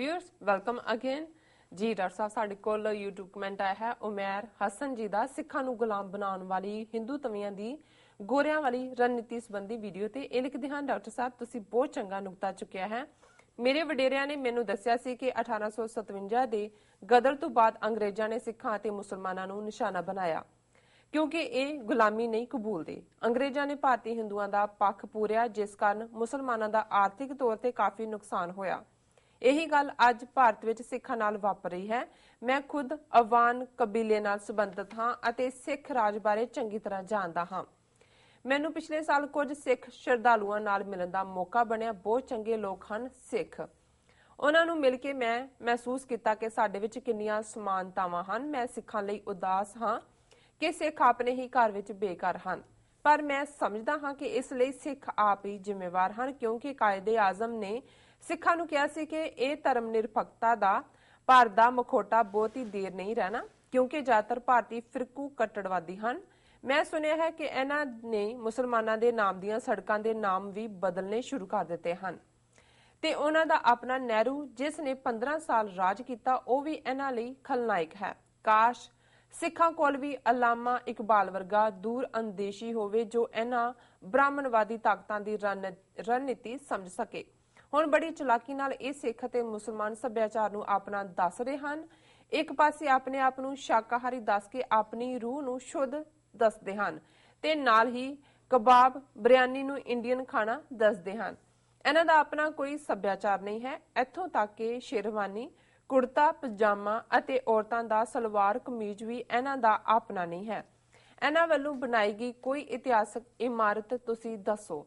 Viewers welcome again ਜੀ, doctor ਸਾਹਿਬ, ਸਾਡੇ ਕੋਲ YouTube ਕਮੈਂਟ ਆਇਆ ਹੈ। ਉਮੈਰ ਹਸਨ ਜੀ ਦਾ ਸਿੱਖਾਂ ਨੂੰ ਗੁਲਾਮ ਬਣਾਉਣ ਵਾਲੀ, ਹਿੰਦੂ ਤਵੀਆਂ ਦੀ ਗੋਰਿਆਂ ਵਾਲੀ ਰਣਨੀਤੀ ਸੰਬੰਧੀ ਵੀਡੀਓ ਤੇ ਇਹ ਲਿਖਦੇ ਹਨ ਡਾਕਟਰ ਸਾਹਿਬ, ਤੁਸੀਂ ਬਹੁਤ ਚੰਗਾ ਨੁਕਤਾ ਚੁੱਕਿਆ ਹੈ। ਮੇਰੇ ਵਡੇਰਿਆਂ ਨੇ ਮੈਨੂੰ ਦੱਸਿਆ ਸੀ ਕਿ 1857 ਦੇ ਗਦਰ ਤੋਂ ਬਾਅਦ ਅੰਗਰੇਜ਼ਾਂ ਨੇ ਸਿੱਖਾਂ ਅਤੇ ਮੁਸਲਮਾਨਾਂ ਨੂੰ ਨਿਸ਼ਾਨਾ ਬਣਾਇਆ, ਕਿਉਂਕਿ ਇਹ ਗੁਲਾਮੀ ਨਹੀਂ ਕਬੂਲਦੇ। ਅੰਗਰੇਜ਼ਾਂ ਨੇ ਭਾਰਤੀ ਹਿੰਦੂਆਂ ਦਾ ਪੱਖ ਪੂਰਿਆ, ਜਿਸ ਕਾਰਨ ਮੁਸਲਮਾਨਾਂ ਦਾ ਆਰਥਿਕ ਤੌਰ ਤੇ ਕਾਫੀ ਨੁਕਸਾਨ ਹੋਇਆ। ਇਹੀ ਗੱਲ ਅੱਜ ਭਾਰਤ ਵਿੱਚ ਸਿੱਖਾਂ ਨਾਲ ਵਾਪਰ ਰਹੀ ਹੈ। ਮੈਂ ਖੁਦ ਅਵਾਨ ਕਬੀਲੇ ਨਾਲ ਸੰਬੰਧਿਤ ਹਾਂ ਅਤੇ ਸਿੱਖ ਰਾਜ ਬਾਰੇ ਚੰਗੀ ਤਰ੍ਹਾਂ ਜਾਣਦਾ ਹਾਂ। ਮੈਨੂੰ ਪਿਛਲੇ ਸਾਲ ਕੁਝ ਸਿੱਖ ਸ਼ਰਧਾਲੂਆਂ ਨਾਲ ਮਿਲਣ ਦਾ ਮੌਕਾ ਬਣਿਆ। ਬਹੁਤ ਚੰਗੇ ਲੋਕ ਹਨ ਸਿੱਖ। ਉਹਨਾਂ ਨੂੰ ਮਿਲ ਕੇ ਮੈਂ ਮਹਿਸੂਸ ਕੀਤਾ ਕਿ ਸਾਡੇ ਵਿੱਚ ਕਿੰਨੀਆਂ ਸਮਾਨਤਾਵਾਂ ਹਨ। ਮੈਂ ਸਿੱਖਾਂ ਲਈ ਉਦਾਸ ਹਾਂ ਕਿ ਸਿੱਖ ਆਪਣੇ ਹੀ ਘਰ ਵਿੱਚ ਬੇਕਾਰ ਹਨ। ਪਰ ਮੈਂ ਸਮਝਦਾ ਹਾਂ ਕਿ ਇਸ ਲਈ ਸਿੱਖ ਆਪ ਹੀ ਜ਼ਿੰਮੇਵਾਰ ਹਨ ਕਿਉਂਕਿ ਕਾਇਦੇ ਆਜ਼ਮ ਨੇ ਸਿੱਖਾਂ ਨੂੰ ਕਿਹਾ ਸੀ ਕਿ ਇਹ ਧਰਮ ਨਿਰਪੱਖਤਾ ਦਾ ਭਾਰਤ ਦਾ ਮਖੋਟਾ ਬਹੁਤ ਹੀ ਦੇਰ ਨਹੀਂ ਰਹਿਣਾ, ਕਿਉਂਕਿ ਜ਼ਿਆਦਾਤਰ ਭਾਰਤੀ ਫਿਰਕੂ ਕੱਟੜਵਾਦੀ ਹਨ। ਮੈਂ ਸੁਣਿਆ ਹੈ ਕਿ ਇਹਨਾਂ ਨੇ ਮੁਸਲਮਾਨਾਂ ਦੇ ਨਾਮ ਦੀਆਂ ਸੜਕਾਂ ਦੇ ਨਾਮ ਵੀ ਬਦਲਨੇ ਸ਼ੁਰੂ ਕਰ ਦਿੱਤੇ ਹਨ। ਤੇ ਉਹਨਾਂ ਦਾ ਆਪਣਾ ਨਹਿਰੂ, ਜਿਸ ਨੇ 15 ਸਾਲ ਰਾਜ ਕੀਤਾ, ਉਹ ਵੀ ਇਹਨਾਂ ਲਈ ਖਲਨਾਇਕ ਹੈ। ਕਾਸ਼ ਸਿੱਖਾਂ ਕੋਲ ਵੀ ਅਲਾਮਾ ਇਕਬਾਲ ਵਰਗਾ ਦੂਰ ਅੰਦੇਸ਼ੀ ਹੋਵੇ ਜੋ ਇਹਨਾਂ ਬ੍ਰਾਹਮਣਵਾਦੀ ਤਾਕਤਾਂ ਦੀ ਰਣ- ਰਣਨੀਤੀ ਸਮਝ ਸਕੇ। ਹੁਣ ਬੜੀ ਚਲਾਕੀ ਨਾਲ ਇਹ ਸਿੱਖ ਅਤੇ ਮੁਸਲਮਾਨ ਸੱਭਿਆਚਾਰ ਨੂੰ ਆਪਣਾ ਦੱਸ ਰਹੇ ਹਨ। ਇੱਕ ਪਾਸੇ ਆਪਣੇ ਆਪ ਨੂੰ ਸ਼ਾਕਾਹਾਰੀ ਦੱਸ ਕੇ ਆਪਣੀ ਰੂਹ ਨੂੰ ਸ਼ੁੱਧ ਦੱਸਦੇ ਹਨ ਤੇ ਨਾਲ ਹੀ ਕਬਾਬ, ਬਿਰਿਆਨੀ ਨੂੰ ਇੰਡੀਅਨ ਖਾਣਾ ਦੱਸਦੇ ਹਨ। ਇਹਨਾਂ ਦਾ ਆਪਣਾ ਕੋਈ ਸੱਭਿਆਚਾਰ ਨਹੀਂ ਹੈ। ਇੱਥੋਂ ਤੱਕ ਕਿ ਸ਼ੇਰਵਾਨੀ, ਕੁੜਤਾ, ਪਜਾਮਾ ਅਤੇ ਔਰਤਾਂ ਦਾ ਸਲਵਾਰ ਕਮੀਜ਼ ਵੀ ਇਹਨਾਂ ਦਾ ਆਪਣਾ ਨਹੀਂ ਹੈ। ਇਹਨਾਂ ਵੱਲੋਂ ਬਣਾਈ ਗਈ ਕੋਈ ਇਤਿਹਾਸਕ ਇਮਾਰਤ ਤੁਸੀਂ ਦੱਸੋ।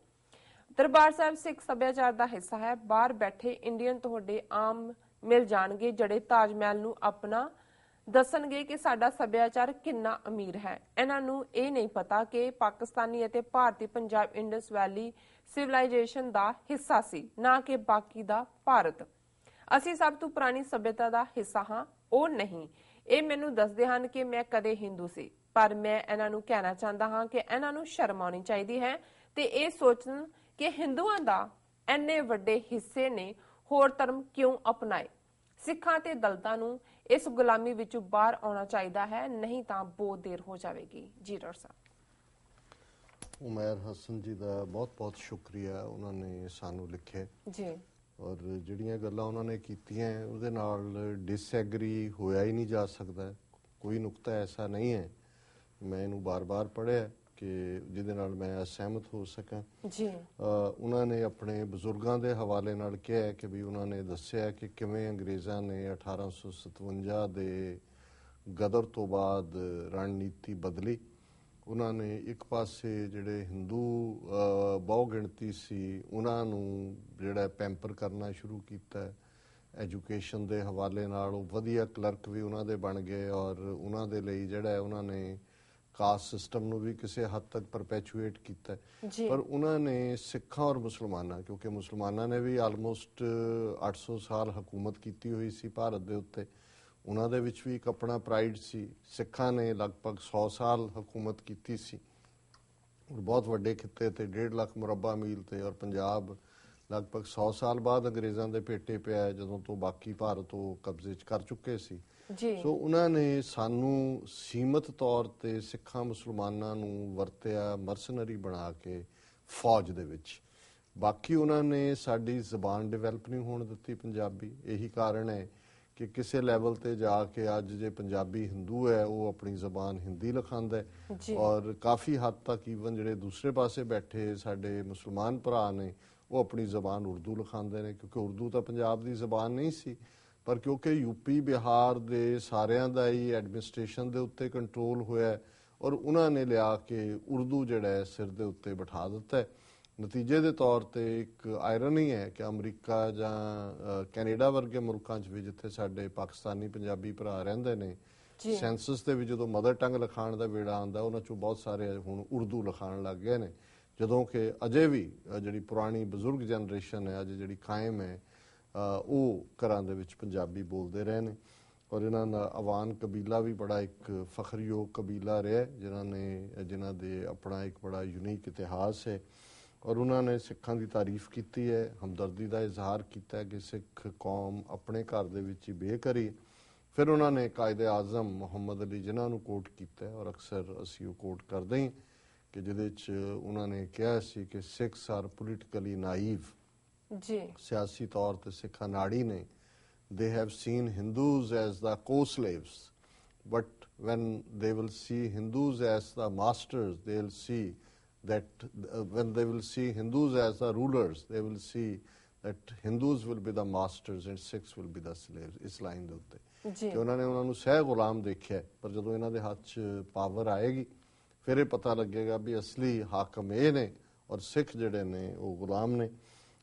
ਦਰਬਾਰ ਸਾਹਿਬ ਸਿੱਖ ਸੱਭਿਆਚਾਰ ਦਾ ਹਿੱਸਾ ਹੈ। ਬਾਹਰ ਬੈਠੇ ਇੰਡੀਅਨ ਤੁਹਾਡੇ ਆਮ ਮਿਲ ਜਾਣਗੇ, ਜਿਹੜੇ ਤਾਜ ਮਹਿਲ ਨੂੰ ਆਪਣਾ ਦੱਸਣਗੇ ਕਿ ਸਾਡਾ ਸੱਭਿਆਚਾਰ ਕਿੰਨਾ ਅਮੀਰ ਹੈ। ਇਹਨਾਂ ਨੂੰ ਇਹ ਨਹੀਂ ਪਤਾ ਕਿ ਪਾਕਿਸਤਾਨੀ ਅਤੇ ਭਾਰਤੀ ਪੰਜਾਬ ਇੰਡਸ ਵੈਲੀ ਸਿਵਲਾਈਜੇਸ਼ਨ ਦਾ ਹਿੱਸਾ ਸੀ, ਨਾ ਕਿ ਬਾਕੀ ਦਾ ਭਾਰਤ। ਅਸੀਂ ਸਭ ਤੋਂ ਪੁਰਾਣੀ ਸਭਿਅਤਾ ਦਾ ਹਿੱਸਾ ਹਾਂ, ਉਹ ਨਹੀਂ। ਇਹ ਮੈਨੂੰ ਦੱਸਦੇ ਹਨ ਕਿ ਮੈਂ ਕਦੇ ਹਿੰਦੂ ਸੀ, ਪਰ ਮੈਂ ਇਹਨਾਂ ਨੂੰ ਕਹਿਣਾ ਚਾਹੁੰਦਾ ਹਾਂ ਕਿ ਇਹਨਾਂ ਨੂੰ ਸ਼ਰਮ ਆਉਣੀ ਚਾਹੀਦੀ ਹੈ ਤੇ ਇਹ ਸੋਚਣ ਕਿ ਹਿੰਦੂਆਂ ਦਾ ਐਨੇ ਵੱਡੇ ਹਿੱਸੇ ਨੇ ਹੋਰ ਧਰਮ ਕਿਉਂ ਅਪਣਾਏ? ਸਿੱਖਾਂ ਤੇ ਦਲਤਾਂ ਨੂੰ ਇਸ ਗੁਲਾਮੀ ਵਿੱਚੋਂ ਬਾਹਰ ਆਉਣਾ ਚਾਹੀਦਾ ਹੈ ਨਹੀਂ ਤਾਂ ਬਹੁਤ ਦੇਰ ਹੋ ਜਾਵੇਗੀ। ਜੀ ਡਾਕਟਰ ਸਾਹਿਬ। ਉਮਰ ਹਸਨ ਜੀ ਦਾ ਬਹੁਤ-ਬਹੁਤ ਸ਼ੁਕਰੀਆ ਉਹਨਾਂ ਨੇ ਸਾਨੂੰ ਲਿਖਿਆ ਜੀ। ਔਰ ਜਿਹੜੀਆਂ ਗੱਲਾਂ ਉਹਨਾਂ ਨੇ ਕੀਤੀਆਂ ਉਹਦੇ ਨਾਲ ਡਿਸਐਗਰੀ ਹੋਇਆ ਹੀ ਨਹੀਂ ਜਾ ਸਕਦਾ। ਕੋਈ ਨੁਕਤਾ ਐਸਾ ਨਹੀਂ ਹੈ। ਮੈਂ ਇਹਨੂੰ ਬਾਰ-ਬਾਰ ਪੜ੍ਹਿਆ। ਕਿ ਜਿਹਦੇ ਨਾਲ ਮੈਂ ਅਸਹਿਮਤ ਹੋ ਸਕਾਂ। ਜੀ। ਉਹਨਾਂ ਨੇ ਆਪਣੇ ਬਜ਼ੁਰਗਾਂ ਦੇ ਹਵਾਲੇ ਨਾਲ ਕਿਹਾ ਕਿ ਵੀ ਉਹਨਾਂ ਨੇ ਦੱਸਿਆ ਕਿ ਕਿਵੇਂ ਅੰਗਰੇਜ਼ਾਂ ਨੇ 1857 ਦੇ ਗਦਰ ਤੋਂ ਬਾਅਦ ਰਣਨੀਤੀ ਬਦਲੀ। ਉਹਨਾਂ ਨੇ ਇੱਕ ਪਾਸੇ ਜਿਹੜੇ ਹਿੰਦੂ ਬਹੁ ਗਿਣਤੀ ਸੀ ਉਹਨਾਂ ਨੂੰ ਜਿਹੜਾ ਪੈਂਪਰ ਕਰਨਾ ਸ਼ੁਰੂ ਕੀਤਾ ਐਜੂਕੇਸ਼ਨ ਦੇ ਹਵਾਲੇ ਨਾਲ ਉਹ ਵਧੀਆ ਕਲਰਕ ਵੀ ਉਹਨਾਂ ਦੇ ਬਣ ਗਏ ਔਰ ਉਹਨਾਂ ਦੇ ਲਈ ਜਿਹੜਾ ਉਹਨਾਂ ਨੇ ਕਾਸਟ ਸਿਸਟਮ ਨੂੰ ਵੀ ਕਿਸੇ ਹੱਦ ਤੱਕ ਪਰਪੈਚੁਏਟ ਕੀਤਾ। ਪਰ ਉਹਨਾਂ ਨੇ ਸਿੱਖਾਂ ਔਰ ਮੁਸਲਮਾਨਾਂ ਕਿਉਂਕਿ ਮੁਸਲਮਾਨਾਂ ਨੇ ਵੀ ਆਲਮੋਸਟ 800 ਸਾਲ ਹਕੂਮਤ ਕੀਤੀ ਹੋਈ ਸੀ ਭਾਰਤ ਦੇ ਉੱਤੇ ਉਹਨਾਂ ਦੇ ਵਿੱਚ ਵੀ ਇੱਕ ਆਪਣਾ ਪ੍ਰਾਈਡ ਸੀ। ਸਿੱਖਾਂ ਨੇ ਲਗਭਗ 100 ਸਾਲ ਹਕੂਮਤ ਕੀਤੀ ਸੀ। ਔਰ ਬਹੁਤ ਵੱਡੇ ਖਿੱਤੇ ਤੇ 1.5 ਲੱਖ ਮੁਰੱਬਾ ਮੀਲ ਤੇ ਔਰ ਪੰਜਾਬ ਲਗਭਗ 100 ਸਾਲ ਬਾਅਦ ਅੰਗਰੇਜ਼ਾਂ ਦੇ ਪੇਟੇ ਪਿਆ ਜਦੋਂ ਤੋਂ ਬਾਕੀ ਭਾਰਤ ਉਹ ਕਬਜ਼ੇ 'ਚ ਕਰ ਚੁੱਕੇ ਸੀ। ਜੀ। ਸੋ ਉਹਨਾਂ ਨੇ ਸਾਨੂੰ ਸੀਮਤ ਤੌਰ ਤੇ ਸਿੱਖਾਂ ਮੁਸਲਮਾਨਾਂ ਨੂੰ ਵਰਤਿਆ ਮਰਸਨਰੀ ਬਣਾ ਕੇ ਫੌਜ ਦੇ ਵਿੱਚ। ਬਾਕੀ ਉਹਨਾਂ ਨੇ ਸਾਡੀ ਜ਼ਬਾਨ ਡਿਵੈਲਪ ਨਹੀਂ ਹੋਣ ਦਿੱਤੀ ਪੰਜਾਬੀ। ਇਹੀ ਕਾਰਨ ਹੈ ਕਿ ਕਿਸੇ ਲੈਵਲ ਤੇ ਜਾ ਕੇ ਅੱਜ ਜੇ ਪੰਜਾਬੀ ਹਿੰਦੂ ਹੈ ਉਹ ਆਪਣੀ ਜ਼ਬਾਨ ਹਿੰਦੀ ਲਿਖਾਂਦਾ ਹੈ। ਔਰ ਕਾਫੀ ਹੱਦ ਤੱਕ ਈਵਨ ਜਿਹੜੇ ਦੂਸਰੇ ਪਾਸੇ ਬੈਠੇ ਸਾਡੇ ਮੁਸਲਮਾਨ ਭਰਾ ਨੇ ਉਹ ਆਪਣੀ ਜ਼ਬਾਨ ਉਰਦੂ ਲਿਖਾਂਦੇ ਨੇ ਕਿਉਂਕਿ ਉਰਦੂ ਤਾਂ ਪੰਜਾਬ ਦੀ ਜ਼ਬਾਨ ਨਹੀਂ ਸੀ। ਪਰ ਕਿਉਂਕਿ ਯੂਪੀ ਬਿਹਾਰ ਦੇ ਸਾਰਿਆਂ ਦਾ ਹੀ ਐਡਮਿਨਿਸਟ੍ਰੇਸ਼ਨ ਦੇ ਉੱਤੇ ਕੰਟਰੋਲ ਹੋਇਆ ਔਰ ਉਹਨਾਂ ਨੇ ਲਿਆ ਕੇ ਉਰਦੂ ਜਿਹੜਾ ਹੈ ਸਿਰ ਦੇ ਉੱਤੇ ਬਿਠਾ ਦਿੱਤਾ ਹੈ ਨਤੀਜੇ ਦੇ ਤੌਰ ਤੇ ਇੱਕ ਆਇਰਨੀ ਹੈ ਕਿ ਅਮਰੀਕਾ ਜਾਂ ਕੈਨੇਡਾ ਵਰਗੇ ਮੁਲਕਾਂ 'ਚ ਵੀ ਜਿੱਥੇ ਸਾਡੇ ਪਾਕਿਸਤਾਨੀ ਪੰਜਾਬੀ ਭਰਾ ਰਹਿੰਦੇ ਨੇ। ਸੈਂਸਸ ਦੇ ਵਿੱਚ ਜਦੋਂ ਮਦਰ ਟੰਗ ਲਿਖਾਣ ਦਾ ਵੇੜਾ ਆਉਂਦਾ ਉਹਨਾਂ 'ਚੋਂ ਬਹੁਤ ਸਾਰੇ ਹੁਣ ਉਰਦੂ ਲਿਖਾਣ ਲੱਗ ਗਏ ਨੇ ਜਦੋਂ ਕਿ ਅਜੇ ਵੀ ਜਿਹੜੀ ਪੁਰਾਣੀ ਬਜ਼ੁਰਗ ਜਨਰੇਸ਼ਨ ਹੈ ਅੱਜ ਜਿਹੜੀ ਕਾਇਮ ਹੈ ਉਹ ਘਰਾਂ ਦੇ ਵਿੱਚ ਪੰਜਾਬੀ ਬੋਲਦੇ ਰਹੇ ਨੇ। ਔਰ ਇਹਨਾਂ ਦਾ ਅਵਾਨ ਕਬੀਲਾ ਵੀ ਬੜਾ ਇੱਕ ਫਖਰੀਯੋਗ ਕਬੀਲਾ ਰਿਹਾ ਜਿਨ੍ਹਾਂ ਨੇ, ਜਿਨ੍ਹਾਂ ਦੇ ਆਪਣਾ ਇੱਕ ਬੜਾ ਯੂਨੀਕ ਇਤਿਹਾਸ ਹੈ। ਔਰ ਉਹਨਾਂ ਨੇ ਸਿੱਖਾਂ ਦੀ ਤਾਰੀਫ ਕੀਤੀ ਹੈ, ਹਮਦਰਦੀ ਦਾ ਇਜ਼ਹਾਰ ਕੀਤਾ ਕਿ ਸਿੱਖ ਕੌਮ ਆਪਣੇ ਘਰ ਦੇ ਵਿੱਚ ਹੀ ਬੇਕਰੀ ਫਿਰ ਉਹਨਾਂ ਨੇ ਕਾਇਦੇ ਆਜ਼ਮ ਮੁਹੰਮਦ ਅਲੀ ਜਿਨ੍ਹਾਂ ਨੂੰ ਕੋਟ ਕੀਤਾ ਔਰ ਅਕਸਰ ਅਸੀਂ ਉਹ ਕੋਟ ਕਰਦੇ ਹਾਂ ਕਿ ਜਿਹਦੇ ਚ ਉਹਨਾਂ ਨੇ ਕਿਹਾ ਸੀ ਕਿ ਸਿੱਖਸ ਆਰ ਪੋਲੀਟੀਕਲੀ ਨਾਈਵ ਜੀ ਸਿਆਸੀ ਤੌਰ ਤੇ ਸਿੱਖ ਅਨਾੜੀ ਨੇ they have seen hindus as the co-slaves but when they will see hindus as the masters they'll see that uh, when they will see hindus as the rulers they will see that hindus will be the masters and sikhs will be the slaves ਇਸ line ਦੇ ਉੱਤੇ ਜੀ ਕਿ ਉਹਨਾਂ ਨੇ ਉਹਨਾਂ ਨੂੰ ਸਹਿ ਗੁਲਾਮ ਦੇਖਿਆ ਪਰ ਜਦੋਂ ਇਹਨਾਂ ਦੇ ਹੱਥ 'ਚ ਪਾਵਰ ਆਏਗੀ ਫਿਰ ਇਹ ਪਤਾ ਲੱਗੇਗਾ ਵੀ ਅਸਲੀ ਹਾਕਮ ਇਹ ਨੇ ਔਰ ਸਿੱਖ ਜਿਹੜੇ ਨੇ ਉਹ ਗੁਲਾਮ ਨੇ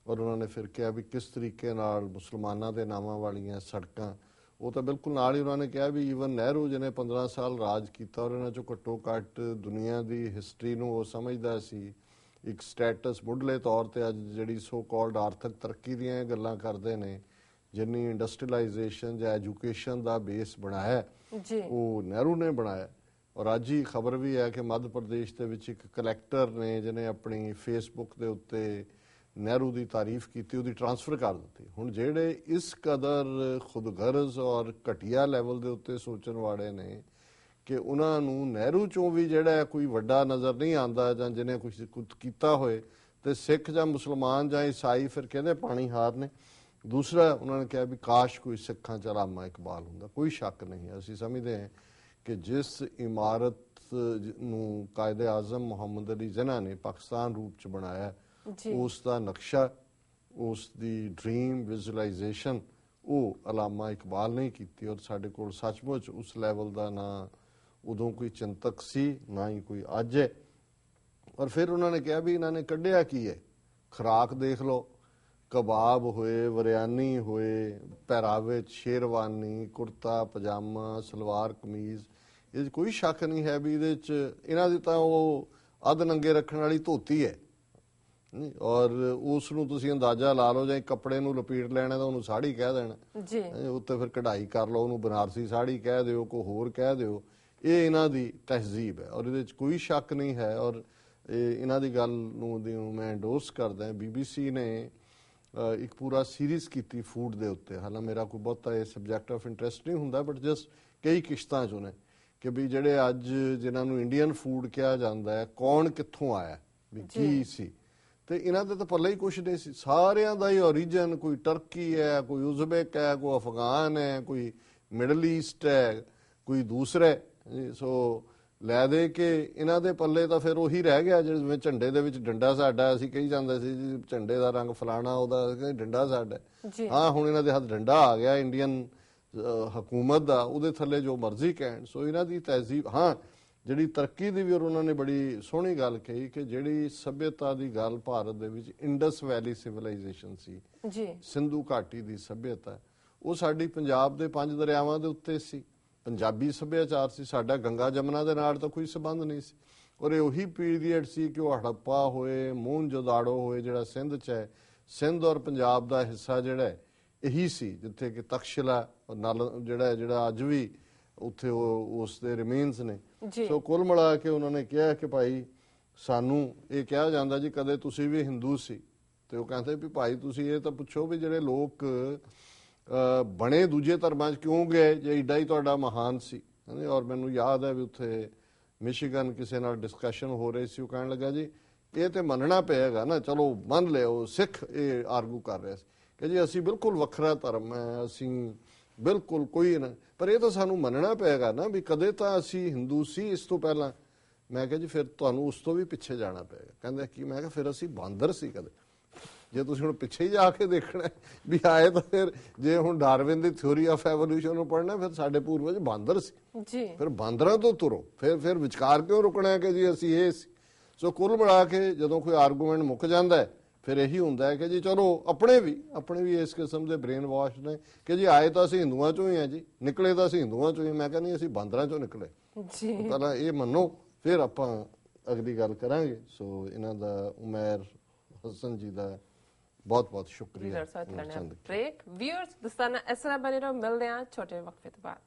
ਔਰ ਉਹਨਾਂ ਨੇ ਫਿਰ ਕਿਹਾ ਵੀ ਕਿਸ ਤਰੀਕੇ ਨਾਲ ਮੁਸਲਮਾਨਾਂ ਦੇ ਨਾਮਾਂ ਵਾਲੀਆਂ ਸੜਕਾਂ ਉਹ ਤਾਂ ਬਿਲਕੁਲ ਨਾਲ ਹੀ ਉਹਨਾਂ ਨੇ ਕਿਹਾ ਵੀ ਈਵਨ ਨਹਿਰੂ ਜਿਹਨੇ 15 ਸਾਲ ਰਾਜ ਕੀਤਾ ਔਰ ਇਹਨਾਂ ਚੋਂ ਘੱਟੋ ਘੱਟ ਦੁਨੀਆ ਦੀ ਹਿਸਟਰੀ ਨੂੰ ਉਹ ਸਮਝਦਾ ਸੀ ਇੱਕ ਸਟੇਟਸ ਮੁੱਢਲੇ ਤੌਰ ਤੇ ਅੱਜ ਜਿਹੜੀ ਸੋ ਕਾਲਡ ਆਰਥਿਕ ਤਰੱਕੀ ਦੀਆਂ ਗੱਲਾਂ ਕਰਦੇ ਨੇ ਜਿੰਨੀ ਇੰਡਸਟਰੀਅਲਾਈਜੇਸ਼ਨ ਜਾਂ ਐਜੂਕੇਸ਼ਨ ਦਾ ਬੇਸ ਬਣਾਇਆ ਜੀ। ਉਹ ਨਹਿਰੂ ਨੇ ਬਣਾਇਆ। ਔਰ ਅੱਜ ਹੀ ਖਬਰ ਵੀ ਹੈ ਕਿ ਮੱਧ ਪ੍ਰਦੇਸ਼ ਦੇ ਵਿੱਚ ਇੱਕ ਕਲੈਕਟਰ ਨੇ ਜਿਹਨੇ ਆਪਣੀ ਫੇਸਬੁੱਕ ਦੇ ਉੱਤੇ ਨਹਿਰੂ ਦੀ ਤਾਰੀਫ ਕੀਤੀ, ਉਹਦੀ ਟਰਾਂਸਫਰ ਕਰ ਦਿੱਤੀ। ਹੁਣ ਜਿਹੜੇ ਇਸ ਕਦਰ ਖੁਦਗਰਜ਼ ਔਰ ਘਟੀਆ ਲੈਵਲ ਦੇ ਉੱਤੇ ਸੋਚਣ ਵਾਲੇ ਨੇ ਕਿ ਉਹਨਾਂ ਨੂੰ ਨਹਿਰੂ ਚੋਂ ਵੀ ਜਿਹੜਾ ਕੋਈ ਵੱਡਾ ਨਜ਼ਰ ਨਹੀਂ ਆਂਦਾ ਜਾਂ ਜਿਹਨੇ ਕੁਝ ਕੁਝ ਕੀਤਾ ਹੋਏ, ਤੇ ਸਿੱਖ ਜਾਂ ਮੁਸਲਮਾਨ ਜਾਂ ਈਸਾਈ ਫਿਰ ਕਹਿੰਦੇ ਪਾਣੀ ਹਾਰ ਨੇ। ਦੂਸਰਾ, ਉਹਨਾਂ ਨੇ ਕਿਹਾ ਵੀ ਕਾਸ਼ ਕੋਈ ਸਿੱਖਾਂ ਚ ਰਾਮਾ ਇਕਬਾਲ ਹੁੰਦਾ। ਕੋਈ ਸ਼ੱਕ ਨਹੀਂ ਅਸੀਂ ਸਮਝਦੇ ਹਾਂ ਕਿ ਜਿਸ ਇਮਾਰਤ ਜ- ਨੂੰ ਕਾਇਦੇ ਆਜ਼ਮ ਮੁਹੰਮਦ ਅਲੀ ਜਿਨ੍ਹਾਂ ਨੇ ਪਾਕਿਸਤਾਨ ਰੂਪ ਚ ਬਣਾਇਆ ਉਸ ਦਾ ਨਕਸ਼ਾ, ਉਸ ਦੀ ਡ੍ਰੀਮ ਵਿਜ਼ੂਅਲਾਈਜੇਸ਼ਨ ਉਹ ਅਲਾਮਾ ਇਕਬਾਲ ਨੇ ਕੀਤੀ ਔਰ ਸਾਡੇ ਕੋਲ ਸੱਚਮੁੱਚ ਉਸ ਲੈਵਲ ਦਾ ਨਾ ਉਦੋਂ ਕੋਈ ਚਿੰਤਕ ਸੀ, ਨਾ ਹੀ ਕੋਈ ਅੱਜ ਹੈ। ਔਰ ਫਿਰ ਉਹਨਾਂ ਨੇ ਕਿਹਾ ਵੀ ਇਹਨਾਂ ਨੇ ਕੱਢਿਆ ਕੀ ਹੈ? ਖਰਾਕ ਦੇਖ ਲਓ। ਕਬਾਬ ਹੋਏ, ਵਰਿਆਨੀ ਹੋਏ, ਪਹਿਰਾਵੇ ਸ਼ੇਰਵਾਨੀ ਕੁਰਤਾ ਪਜਾਮਾ, ਸਲਵਾਰ ਕਮੀਜ਼। ਇਹ 'ਚ ਕੋਈ ਸ਼ੱਕ ਨਹੀਂ ਹੈ ਵੀ ਇਹਦੇ 'ਚ ਇਹਨਾਂ ਦੀ ਤਾਂ ਉਹ ਅੱਧ ਨੰਗੇ ਰੱਖਣ ਵਾਲੀ ਧੋਤੀ ਹੈ। ਨਹੀਂ ਔਰ ਉਸ ਨੂੰ ਤੁਸੀਂ ਅੰਦਾਜ਼ਾ ਲਾ ਲਓ ਜਾਂ ਕੱਪੜੇ ਨੂੰ ਲਪੇਟ ਲੈਣਾ ਤਾਂ ਉਹਨੂੰ ਸਾੜੀ ਕਹਿ ਦੇਣਾ। ਜੀ। ਉੱਤੇ ਫਿਰ ਕਢਾਈ ਕਰ ਲਓ ਉਹਨੂੰ ਬਨਾਰਸੀ ਸਾੜੀ ਕਹਿ ਦਿਓ ਕੋ ਹੋਰ ਕਹਿ ਦਿਓ। ਇਹ ਇਹਨਾਂ ਦੀ ਤਹਿਜ਼ੀਬ ਹੈ ਔਰ ਇਹਦੇ ਵਿੱਚ ਕੋਈ ਸ਼ੱਕ ਨਹੀਂ ਹੈ ਔਰ ਇਹ ਇਹਨਾਂ ਦੀ ਗੱਲ ਨੂੰ ਮੈਂ ਐਂਡੋਰਸ ਕਰਦਾ ਹਾਂ। ਬੀਬੀਸੀ ਨੇ ਇੱਕ ਪੂਰਾ ਸੀਰੀਜ਼ ਕੀਤੀ ਫੂਡ ਦੇ ਉੱਤੇ। ਹਾਲਾਂ ਮੇਰਾ ਕੋਈ ਬਹੁਤਾ ਇਹ ਸਬਜੈਕਟ ਆਫ ਇੰਟਰਸਟ ਨਹੀਂ ਹੁੰਦਾ ਬਟ ਜਸਟ ਕਈ ਕਿਸ਼ਤਾਂ ਚੋਂ ਨੇ ਕਿ ਵੀ ਜਿਹੜੇ ਅੱਜ ਜਿਨ੍ਹਾਂ ਨੂੰ ਇੰਡੀਅਨ ਫੂਡ ਕਿਹਾ ਜਾਂਦਾ ਹੈ ਕੌਣ ਕਿੱਥੋਂ ਆਇਆ ਵੀ ਕੀ ਸੀ? ਤੇ ਇਹਨਾਂ ਦੇ ਤਾਂ ਪੱਲੇ ਹੀ ਕੁਛ ਨਹੀਂ ਸੀ। ਸਾਰਿਆਂ ਦਾ ਹੀ origin ਕੋਈ ਟਰਕੀ ਹੈ ਕੋਈ ਉਜ਼ਬੇਕ ਹੈ ਕੋਈ ਅਫਗਾਨ ਹੈ ਕੋਈ ਮਿਡਲ ਈਸਟ ਹੈ ਕੋਈ ਦੂਸਰਾ ਸੋ ਲੈ ਦੇ ਕੇ ਇਹਨਾਂ ਦੇ ਪੱਲੇ ਤਾਂ ਫਿਰ ਉਹੀ ਰਹਿ ਗਿਆ ਜਿਵੇਂ ਝੰਡੇ ਦੇ ਵਿੱਚ ਡੰਡਾ ਸਾਡਾ ਅਸੀਂ ਕਹੀ ਜਾਂਦੇ ਸੀ ਜੀ ਝੰਡੇ ਦਾ ਰੰਗ ਫਲਾਣਾ ਉਹਦਾ ਕਹਿੰਦੇ ਡੰਡਾ ਸਾਡਾ। ਹੈ। ਹੁਣ ਇਹਨਾਂ ਦੇ ਹੱਥ ਡੰਡਾ ਆ ਗਿਆ ਇੰਡੀਅਨ ਹਕੂਮਤ ਦਾ ਉਹਦੇ ਥੱਲੇ ਜੋ ਮਰਜ਼ੀ ਕਹਿਣ। ਸੋ ਇਹਨਾਂ ਦੀ ਤਹਿਜ਼ੀਬ ਹਾਂ ਜਿਹੜੀ ਤਰੱਕੀ ਦੀ ਵੀ ਔਰ ਉਹਨਾਂ ਨੇ ਬੜੀ ਸੋਹਣੀ ਗੱਲ ਕਹੀ ਕਿ ਜਿਹੜੀ ਸਭਿਅਤਾ ਦੀ ਗੱਲ ਭਾਰਤ ਦੇ ਵਿੱਚ ਇੰਡਸ ਵੈਲੀ ਸਿਵਲਾਈਜੇਸ਼ਨ ਸੀ ਜੀ। ਸਿੰਧੂ ਘਾਟੀ ਦੀ ਸਭਿਅਤਾ ਉਹ ਸਾਡੀ ਪੰਜਾਬ ਦੇ ਪੰਜ ਦਰਿਆਵਾਂ ਦੇ ਉੱਤੇ ਸੀ। ਪੰਜਾਬੀ ਸੱਭਿਆਚਾਰ ਸੀ ਸਾਡਾ ਗੰਗਾ ਜਮਨਾ ਦੇ ਨਾਲ ਤਾਂ ਕੋਈ ਸਬੰਧ ਨਹੀਂ ਸੀ। ਔਰ ਇਹ ਉਹੀ ਪੀਰੀਅਡ ਸੀ ਕਿ ਉਹ ਹੜੱਪਾ ਹੋਏ ਮੂਨ ਜਦਾੜੋ ਹੋਏ ਜਿਹੜਾ ਸਿੰਧ ਚ ਹੈ ਸਿੰਧ ਔਰ ਪੰਜਾਬ ਦਾ ਹਿੱਸਾ ਜਿਹੜਾ ਹੈ, ਇਹੀ ਸੀ ਜਿੱਥੇ ਕਿ ਤਖਸ਼ਿਲਾ ਔਰ ਨਲ ਜਿਹੜਾ ਜਿਹੜਾ ਅੱਜ ਵੀ ਉੱਥੇ ਉਹ ਉਸ ਦੇ ਰਿਮੇਨਸ ਨੇ। ਸੋ ਕੁੱਲ ਮਿਲਾ ਕੇ ਉਹਨਾਂ ਨੇ ਕਿਹਾ ਕਿ ਭਾਈ ਸਾਨੂੰ ਇਹ ਕਿਹਾ ਜਾਂਦਾ ਜੀ ਕਦੇ ਤੁਸੀਂ ਵੀ ਹਿੰਦੂ ਸੀ ਤੇ ਉਹ ਕਹਿੰਦੇ ਵੀ ਭਾਈ ਤੁਸੀਂ ਇਹ ਤਾਂ ਪੁੱਛੋ ਵੀ ਜਿਹੜੇ ਲੋਕ ਬਣੇ ਦੂਜੇ ਧਰਮਾਂ 'ਚ ਕਿਉਂ ਗਏ ਜੇ ਏਡਾ ਹੀ ਤੁਹਾਡਾ ਮਹਾਨ ਸੀ। ਕਹਿੰਦੇ ਔਰ ਮੈਨੂੰ ਯਾਦ ਹੈ ਵੀ ਉੱਥੇ ਮਿਸ਼ੀਗਨ ਕਿਸੇ ਨਾਲ ਡਿਸਕਸ਼ਨ ਹੋ ਰਹੀ ਸੀ ਉਹ ਕਹਿਣ ਲੱਗਾ ਜੀ ਇਹ ਤੇ ਮੰਨਣਾ ਪਏਗਾ ਨਾ ਚਲੋ ਮੰਨ ਲਿਓ ਸਿੱਖ ਇਹ ਆਰਗੂ ਕਰ ਰਿਹਾ ਸੀ। ਕਿ ਜੀ ਅਸੀਂ ਬਿਲਕੁਲ ਵੱਖਰਾ ਧਰਮ ਹੈ ਅਸੀਂ ਬਿਲਕੁਲ ਕੋਈ ਨਾ। ਪਰ ਇਹ ਤਾਂ ਸਾਨੂੰ ਮੰਨਣਾ ਪਏਗਾ ਨਾ ਵੀ ਕਦੇ ਤਾਂ ਅਸੀਂ ਹਿੰਦੂ ਸੀ ਇਸ ਤੋਂ ਪਹਿਲਾਂ। ਮੈਂ ਕਿਹਾ ਜੀ ਫਿਰ ਤੁਹਾਨੂੰ ਉਸ ਤੋਂ ਵੀ ਪਿੱਛੇ ਜਾਣਾ ਪਏਗਾ। ਕਹਿੰਦਾ ਕੀ ਮੈਂ ਕਿਹਾ ਫਿਰ ਅਸੀਂ ਬਾਂਦਰ ਸੀ ਕਦੇ। ਜੇ ਤੁਸੀਂ ਹੁਣ ਪਿੱਛੇ ਹੀ ਜਾ ਕੇ ਦੇਖਣਾ ਵੀ ਆਏ ਤਾਂ ਫਿਰ ਜੇ ਹੁਣ ਡਾਰਵਿਨ ਦੀ ਥਿਉਰੀ ਆਫ ਐਵੋਲੂਸ਼ਨ ਨੂੰ ਪੜ੍ਹਨਾ ਫਿਰ ਸਾਡੇ ਪੂਰਵਜ ਬਾਂਦਰ ਸੀ। ਜੀ। ਫਿਰ ਬਾਂਦਰਾਂ ਤੋਂ ਤੁਰੋ। ਫਿਰ ਫਿਰ ਵਿਚਕਾਰ ਕਿਉਂ ਰੁਕਣਾ ਹੈ ਕਿ ਜੀ ਅਸੀਂ ਇਹ ਸੀ? ਸੋ ਕੁੱਲ ਮਿਲਾ ਕੇ ਜਦੋਂ ਕੋਈ ਆਰਗੂਮੈਂਟ ਮੁੱਕ ਜਾਂਦਾ ਹੈ ਫਿਰ ਇਹੀ ਹੁੰਦਾ ਹੈ ਕਿ ਜੀ ਚਲੋ ਆਪਣੇ ਵੀ ਆਪਣੇ ਵੀ ਇਸ ਕਿਸਮ ਦੇ ਬ੍ਰੇਨ ਵਾਸ਼ ਨੇ ਕਿ ਜੀ ਆਏ ਤਾਂ ਅਸੀਂ ਹਿੰਦੂਆਂ ਚੋਂ ਹੀ ਆ ਜੀ ਨਿਕਲੇ ਤਾਂ ਅਸੀਂ ਹਿੰਦੂਆਂ ਚੋਂ ਹੀ ਮੈਂ ਕਹਿੰਦੀ ਅਸੀਂ ਬਾਂਦਰਾਂ ਚੋਂ ਨਿਕਲੇ। ਜੀ। ਪਹਿਲਾਂ ਇਹ ਮੰਨੋ ਫਿਰ ਆਪਾਂ ਅਗਲੀ ਗੱਲ ਕਰਾਂਗੇ। ਸੋ ਇਹਨਾਂ ਦਾ ਉਮਰ ਹਸਨ ਜੀ ਦਾ ਬਹੁਤ ਬਹੁਤ ਸ਼ੁਕਰੀਆ ਵੀਅਰਸ ਦਸਤਾਨਾ ਇਸ ਤਰ੍ਹਾਂ ਬਣੇ ਰਹੋ। ਮਿਲਦੇ ਹਾਂ ਛੋਟੇ ਵਕਫੇ ਤੋਂ ਬਾਅਦ।